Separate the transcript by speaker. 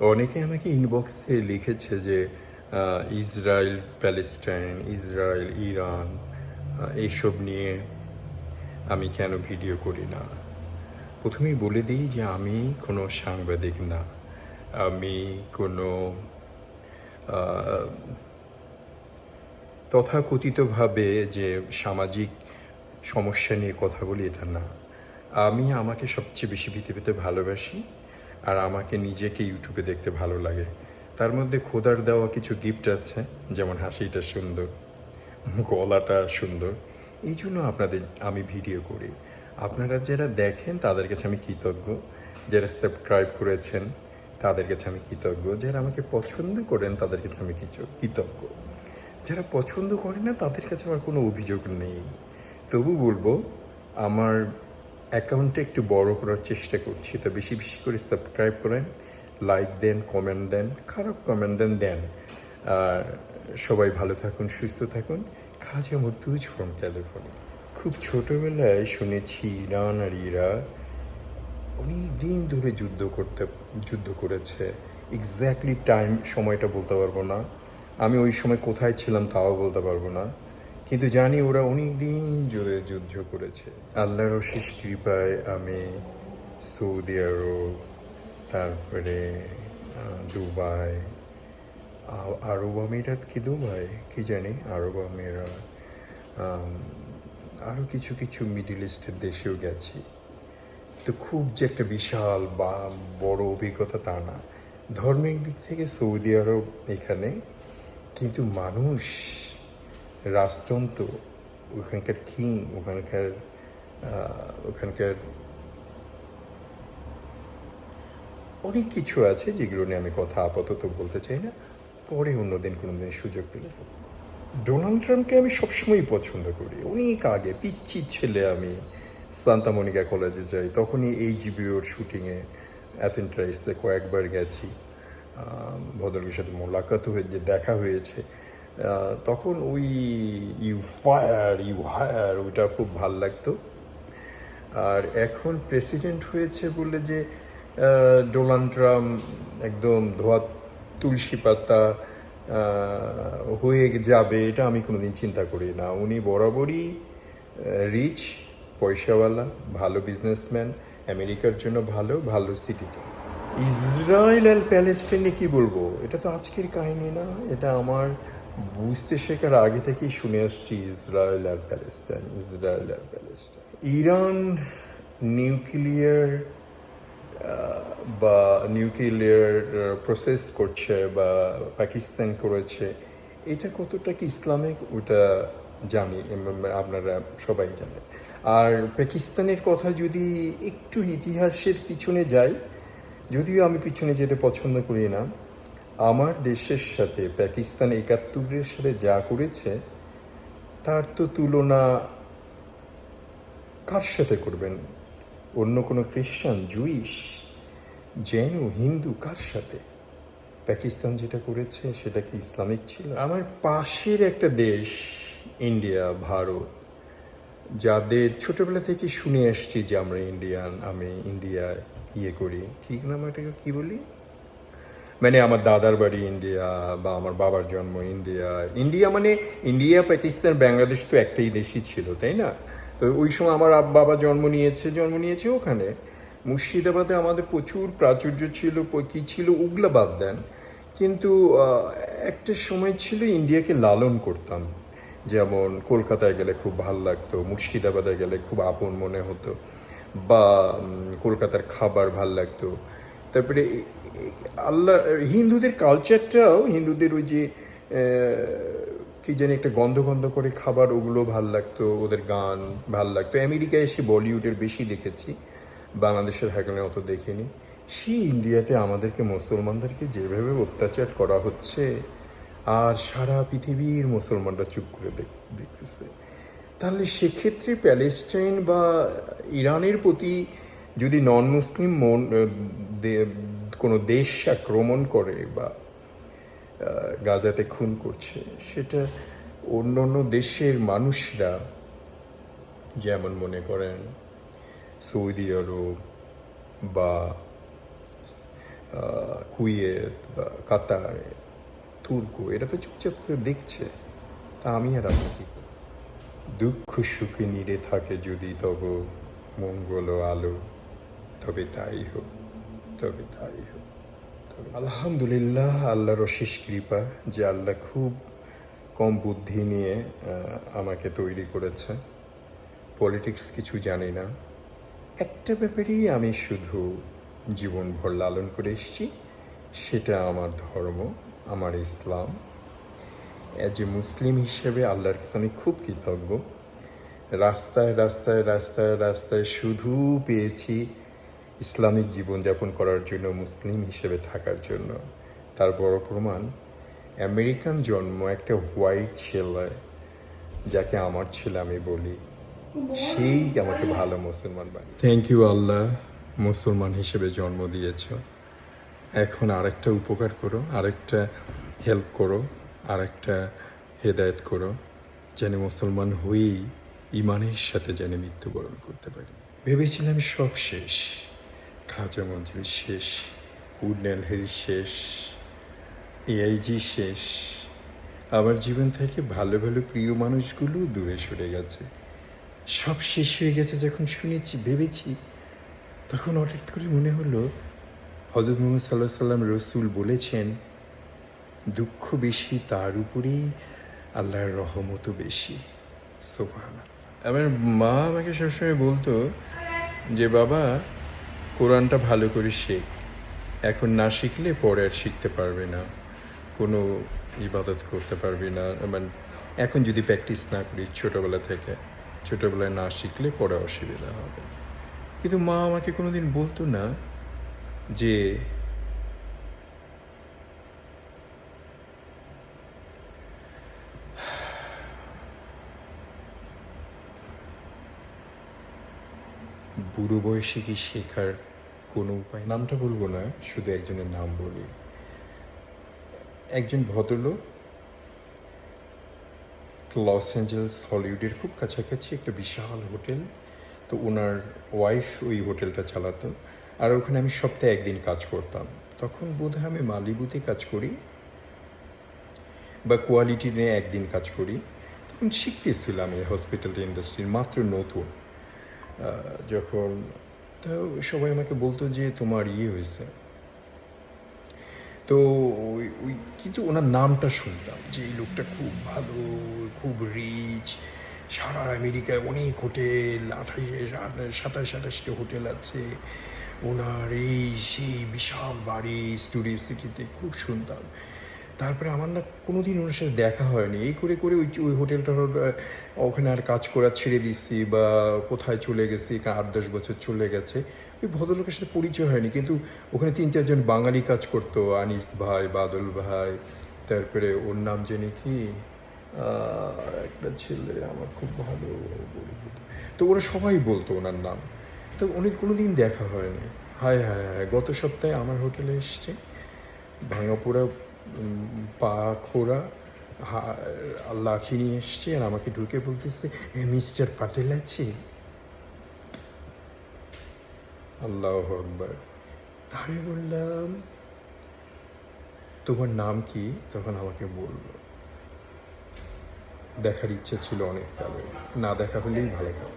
Speaker 1: অনেকে আমাকে ইনবক্সে লিখেছে যে ইসরায়েল, প্যালেস্টাইন, ইসরায়েল, ইরান এইসব নিয়ে আমি কেন ভিডিও করি না? প্রথমেই বলে দিই যে আমি কোনো সাংবাদিক না। আমি কোনো তথাকথিতভাবে যে সামাজিক সমস্যা নিয়ে কথা বলি এটা না। আমি আমাকে সবচেয়ে বেশি পৃথিবীতে ভালোবাসি। আর আমাকে নিজেকে ইউটিউবে দেখতে ভালো লাগে। তার মধ্যে খোদার দেওয়া কিছু গিফট আছে, যেমন হাসিটা সুন্দর, গলাটা সুন্দর। এই জন্য আপনাদের, আমি ভিডিও করি। আপনারা যারা দেখেন, তাদের কাছে আমি কৃতজ্ঞ। যারা সাবস্ক্রাইব করেছেন, তাদের কাছে আমি কৃতজ্ঞ। যারা আমাকে পছন্দ করেন, তাদের কাছে আমি কিছু কৃতজ্ঞ। যারা পছন্দ করে না, তাদের কাছে আমার কোনো অভিযোগ নেই। তবু বলব, আমার অ্যাকাউন্টটা একটু বড় করার চেষ্টা করছি। তা বেশি বেশি করে সাবস্ক্রাইব করেন, লাইক দেন, কমেন্ট দেন, খারাপ কমেন্ট দেন দেন। আর সবাই ভালো থাকুন, সুস্থ থাকুন। খাজা মুর্তুজ ফ্রম ক্যালিফোর্নিয়া খুব ছোটোবেলায় শুনেছি ইরান ইরাক অনেক দিন ধরে যুদ্ধ করতে, যুদ্ধ করেছে। এক্স্যাক্টলি টাইম সময়টা বলতে পারব না। আমি ওই সময় কোথায় ছিলাম তাও বলতে পারব না। কিন্তু জানি ওরা অনেক দিন জুড়ে যুদ্ধ করেছে। আল্লাহর অশেষ কৃপায় আমি সৌদি আরব তারপরে দুবাই আরব আমিরাত কি দুবাই? কি জানি? আরব আমিরাত আম, আরও কিছু কিছু মিডিল ইস্টের দেশেও গেছি। তো খুব যে একটা বিশাল বা বড় অভিজ্ঞতা তা না। ধর্মের দিক থেকে সৌদি আরব এখানে কিন্তু মানুষ রাজতন্ত্র ওখানকার কিং ওখানকার ওখানকার অনেক কিছু আছে যেগুলো নিয়ে আমি কথা আপাতত বলতে চাই না। পরে অন্যদিন কোনো দিন সুযোগ পেলে। ডোনাল্ড ট্রাম্পকে আমি সবসময়ই পছন্দ করি। অনেক আগে পিচ্ছি ছেলে আমি সান্তা মনিকা কলেজে যাই তখনই এই জিবিওর শুটিংয়ে অ্যাথেন্ট্রাইসে কয়েকবার গেছি। আহ, ভদ্রলোকের সাথে মোলাকাত হয়ে যে দেখা হয়েছে তখন ওই ইউ ফায়ার ইউ হায়ার ওইটা খুব ভালো লাগতো। আর এখন প্রেসিডেন্ট হয়েছে বলে যে ডোনাল্ড ট্রাম্প একদম ধোয়া তুলসী পাতা হয়ে যাবে, এটা আমি কোনোদিন চিন্তা করি না। উনি বরাবরই রিচ পয়সাওয়ালা, ভালো বিজনেসম্যান আমেরিকার জন্য ভালো ভালো সিটিজেন ইসরায়েল আর প্যালেস্টাইনে কি বলব? এটা তো আজকের কাহিনী না, এটা আমার বুঝতে শেখার আগে থেকেই শুনে আসছি ইসরায়েল আর প্যালেস্টাইন, ইসরায়েল আর প্যালেস্টাইন। ইরান নিউক্লিয়ার বা নিউক্লিয়ার প্রসেস করছে বা পাকিস্তান করেছে, এটা কতটা কি ইসলামিক ওটা জানি আপনারা সবাই জানেন। আর পাকিস্তানের কথা যদি একটু ইতিহাসের পিছনে যাই, যদিও আমি পিছনে যেতে পছন্দ করি না আমার দেশের সাথে পাকিস্তান একাত্তরের সাথে যা করেছে, তার তো তুলনা কার সাথে করবেন? অন্য কোনো খ্রিস্টান, জুইশ, জৈন, হিন্দু কার সাথে? পাকিস্তান যেটা করেছে সেটা কি ইসলামিক ছিল? আমার পাশের একটা দেশ, ইন্ডিয়া, ভারত, যাদের ছোটোবেলা থেকে শুনে আসছি যে আমরা ইন্ডিয়ান, আমি ইন্ডিয়া ইয়ে করি। ঠিক নাম এটাকে কি বলি? মানে আমার দাদার বাড়ি ইন্ডিয়া বা আমার বাবার জন্ম ইন্ডিয়া ইন্ডিয়া মানে ইন্ডিয়া পাকিস্তান বাংলাদেশ তো একটাই দেশই ছিল, তাই না? তো ওই সময় আমার বাবা জন্ম নিয়েছে জন্ম নিয়েছে ওখানে। মুর্শিদাবাদে আমাদের প্রচুর প্রাচুর্য ছিল কি ছিল ওগুলা বাদ দেন। কিন্তু একটা সময় ছিল ইন্ডিয়াকে লালন করতাম। যেমন কলকাতায় গেলে খুব ভালো লাগতো, মুর্শিদাবাদে গেলে খুব আপন মনে হতো। বা কলকাতার খাবার ভালো লাগতো। তারপরে আল্লাহ, হিন্দুদের কালচারটাও হিন্দুদের ওই যে কি জানি একটা গন্ধ গন্ধ করে খাবার, ওগুলো ভালো লাগতো, ওদের গান ভালো লাগতো। আমেরিকায় এসে বলিউডের বেশি দেখেছি, বাংলাদেশের হাইকনে অত দেখিনি। সেই ইন্ডিয়াতে আমাদেরকে, মুসলমানদেরকে যেভাবে অত্যাচার করা হচ্ছে, আর সারা পৃথিবীর মুসলমানরা চুপ করে দেখতেছে। তাহলে সেক্ষেত্রে প্যালেস্টাইন বা ইরানের প্রতি যদি নন মুসলিম মন কোনো দেশ আক্রমণ করে বা গাজাতে খুন করছে, সেটা অন্য অন্য দেশের মানুষরা যেমন মনে করেন সৌদি আরব বা কুয়েত বা কাতার, তুর্ক এটা তো চুপচাপ করে দেখছে, তা আমি আর আপনি কী করব? দুঃখ সুখে নিরে থাকে যদি তব মঙ্গল আলো, তবে তাই হোক। তবে তাই হোক। তবে আলহামদুলিল্লাহ আল্লাহর অশেষ কৃপা যে আল্লাহ খুব কম বুদ্ধি নিয়ে আমাকে তৈরি করেছে। পলিটিক্স কিছু জানি না। একটা ব্যাপারেই আমি শুধু জীবনভর লালন করে এসেছি, সেটা আমার ধর্ম, আমার ইসলাম। অ্যাজ এ মুসলিম হিসেবে আল্লাহর কাছে আমি খুব কৃতজ্ঞ। রাস্তায় রাস্তায় রাস্তায় রাস্তায় শুধু পেয়েছি ইসলামিক জীবনযাপন করার জন্য মুসলিম হিসেবে থাকার জন্য। তার বড় প্রমাণ, আমেরিকান জন্ম একটা হোয়াইট ছেলে, যাকে আমার ছেলে আমি বলি। সেই আমাকে ভালো মুসলমান বানিয়ে থ্যাংক ইউ আল্লাহ, মুসলমান হিসেবে জন্ম দিয়েছ। এখন আরেকটা উপকার করো, আরেকটা হেল্প করো, আরেকটা হেদায়েত করো, যেন মুসলমান হয়েই ইমানের সাথে যেন মৃত্যুবরণ করতে পারি। ভেবেছিলাম সব শেষ। খাজা মঞ্জিল শেষ উডনেল হিল শেষ, এআইজি শেষ। আমার জীবন থেকে ভালো ভালো প্রিয় মানুষগুলো দূরে সরে গেছে। সব শেষ হয়ে গেছে যখন শুনেছি, ভেবেছি, তখন হঠাৎ করে মনে হলো হজরত মোহাম্মদ সাল্লাহ সাল্লাম রসুল বলেছেন, দুঃখ বেশি তার উপরেই আল্লাহর রহমতও বেশি। সোফান আমার মা আমাকে সবসময় বলতো যে, বাবা কোরআনটা ভালো করে শেখ। এখন না শিখলে পরে আর শিখতে পারবে না। কোনো ইবাদত করতে পারবে না। মানে এখন যদি প্র্যাকটিস না করি ছোটোবেলা থেকে, ছোটোবেলায় না শিখলে পরে অসুবিধা হবে। কিন্তু মা আমাকে কোনোদিন বলতো না যে বুড়ো বয়সে কি শেখার কোনো উপায়? নামটা বলব না, শুধু একজনের নাম বলি। একজন ভদ্রলোক, লস অ্যাঞ্জেলস হলিউডের খুব কাছাকাছি একটা বিশাল হোটেল। তো ওনার ওয়াইফ ওই হোটেলটা চালাতো। আর ওখানে আমি সপ্তাহে একদিন কাজ করতাম। তখন বোধহয় আমি মালিবুতে কাজ করি বা কোয়ালিটি নিয়ে একদিন কাজ করি। তখন শিখতেছিলাম এই হসপিটাল ইন্ডাস্ট্রির মাত্র নতুন। যখন তো সবাই আমাকে বলতো যে তোমার ইয়ে হয়েছে। তো ওই ওই কিন্তু ওনার নামটা শুনতাম যে এই লোকটা খুব ভালো, খুব রিচ সারা আমেরিকায় অনেক হোটেল, আঠাশে সাতাশ, আঠাশটি হোটেল আছে। ওনার এই, সেই বিশাল বাড়ি স্টুডিও সিটিতে খুব শুনতাম। তারপরে আমার না কোনো দিন ওনার সাথে দেখা হয়নি। এই করে করে ওই ওই হোটেলটার ওখানে আর কাজ করা ছেড়ে দিচ্ছি বা কোথায় চলে গেছি আট দশ বছর চলে গেছে। ওই ভদ্রলোকের সাথে পরিচয় হয়নি। কিন্তু ওখানে তিন চারজন বাঙালি কাজ করতো, আনিস ভাই, বাদল ভাই, তারপরে ওর নাম জানি কি? একটা ছেলে আমার খুব ভালো তো ওরা সবাই বলতো ওনার নাম। তো উনি কোনো দিন দেখা হয়নি। হায় হায় হায়, গত সপ্তাহে আমার হোটেলে এসছে। ভাঙাপোড়া পা খোড়া লাঠি নিয়ে এসছে আর আমাকে ঢুকে বলতেছে "এ, মিস্টার পাটেল আছে? আল্লাহ আকবর। আমি বললাম তোমার নাম কি? তখন আমাকে বলল দেখার ইচ্ছে ছিল অনেক কালে না দেখা হলেই ভালো থাকে।